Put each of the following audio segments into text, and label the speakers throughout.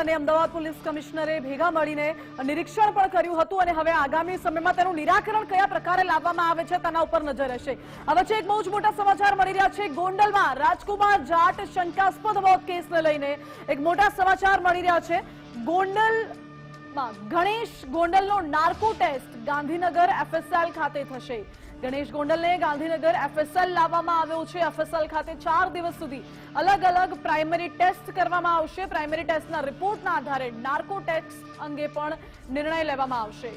Speaker 1: અને અમદાવાદ પોલીસ કમિશનરે ભેગા મળીને નિરીક્ષણ પણ કર્યું હતું અને હવે આગામી સમયમાં તેનું નિરાકરણ કયા પ્રકારે લાવવામાં આવે છે તેના ઉપર નજર રહેશે હવે છે એક બહુ જ મોટા સમાચાર મળી રહ્યા છે. ગોંડલમાં રાજકુમાર જાટ શંકાસ્પદ મોત કેસને લઈને એક મોટા સમાચાર મળી રહ્યા છે. ગોંડલમાં ગણેશ ગોંડલનો નાર્કો ટેસ્ટ ગાંધીનગર એફએસએલ ખાતે થશે. ગણેશ ગોંડલને ગાંધીનગર એફએસએલ લાવવામાં આવ્યો છે. એફએસએલ ખાતે ચાર દિવસ સુધી અલગ અલગ પ્રાઇમરી ટેસ્ટ કરવામાં આવશે. પ્રાઇમરી ટેસ્ટના રિપોર્ટના આધારે નાર્કો ટેસ્ટ અંગે પણ નિર્ણય લેવામાં આવશે.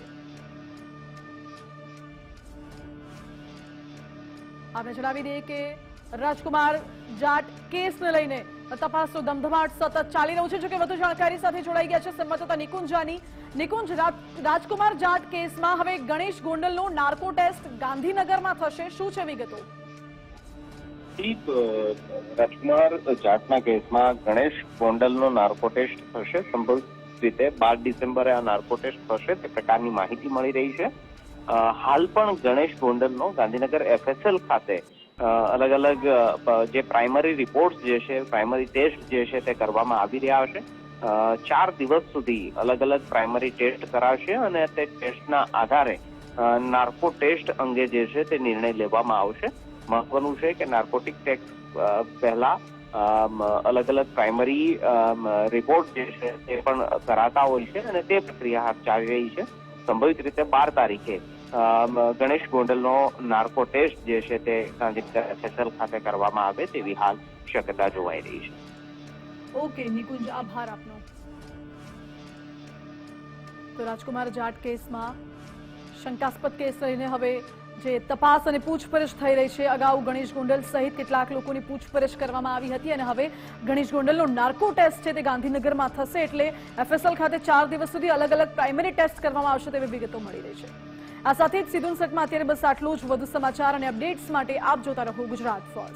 Speaker 1: આપણે જણાવી દઈએ કે રાજકુમાર જાટ કેસને લઈને તપાસનો ધમધમાટ સતત ચાલી રહ્યું છે. જોકે વધુ જાણકારી સાથે જોડાઈ ગયા છે સંવાદદાતા નિકુંજ જાની. નિકુંજ રાજકુમાર જાટ કેસમાં હવે ગણેશ ગોંડલનો નાર્કો ટેસ્ટ ગાંધીનગરમાં થશે. શું છે વિગતો?
Speaker 2: રાજકુમાર જાટના કેસમાં ગણેશ ગોંડલનો નાર્કો ટેસ્ટ થશે. સંભવિત રીતે બાર ડિસેમ્બરે આ નાર્કો ટેસ્ટ થશે. તે પ્રકારની માહિતી મળી રહી છે. હાલ પણ ગણેશ ગોંડલનો ગાંધીનગર એફએસએલ ખાતે અલગ અલગ જે પ્રાઇમરી રિપોર્ટ જે છે પ્રાઇમરી ટેસ્ટ જે છે તે કરવામાં આવી રહ્યા છે. ચાર દિવસ સુધી અલગ અલગ પ્રાઇમરી ટેસ્ટ કરાશે અને તે ટેસ્ટના આધારે નાર્કો ટેસ્ટ અંગે જે છે તે નિર્ણય લેવામાં આવશે. મહત્વનું છે કે નાર્કોટિક ટેક્સ અ, પહેલા અલગ અલગ પ્રાઇમરી રિપોર્ટ જે છે તે પણ કરાતા હોય છે અને તે પ્રક્રિયા હાથ ચાલી રહી છે. સંભવિત રીતે બાર તારીખે. ગણેશ ગોંડલનો નાર્કો ટેસ્ટ જે છે તે ગાંધીનગર એફએસએલ ખાતે કરવામાં આવે તેવી હાલ શક્યતા જોવાઈ રહી છે.
Speaker 1: ઓકે, નિકુંજ, આભાર આપનો. તો રાજકુમાર જાટ કેસમાં શંકાસ્પદ કેસ લઈને હવે જે તપાસ અને પૂછપરછ થઈ રહી છે, અગાઉ ગણેશ ગોંડલ સહિત કેટલાક લોકોની પૂછપરછ કરવામાં આવી હતી અને હવે ગણેશ ગોંડલનો નાર્કો ટેસ્ટ છે તે ગાંધીનગરમાં થશે એટલે એફએસએલ ખાતે ચાર દિવસ સુધી અલગ અલગ પ્રાઇમરી ટેસ્ટ કરવામાં આવશે તેવી વિગતો મળી રહી છે. આ સાથે જ સીધું સટમાં અત્યારે બસ આટલું જ. વધુ સમાચાર અને અપડેટ્સ માટે આપ જોતા રહો ગુજરાત ફર્સ્ટ.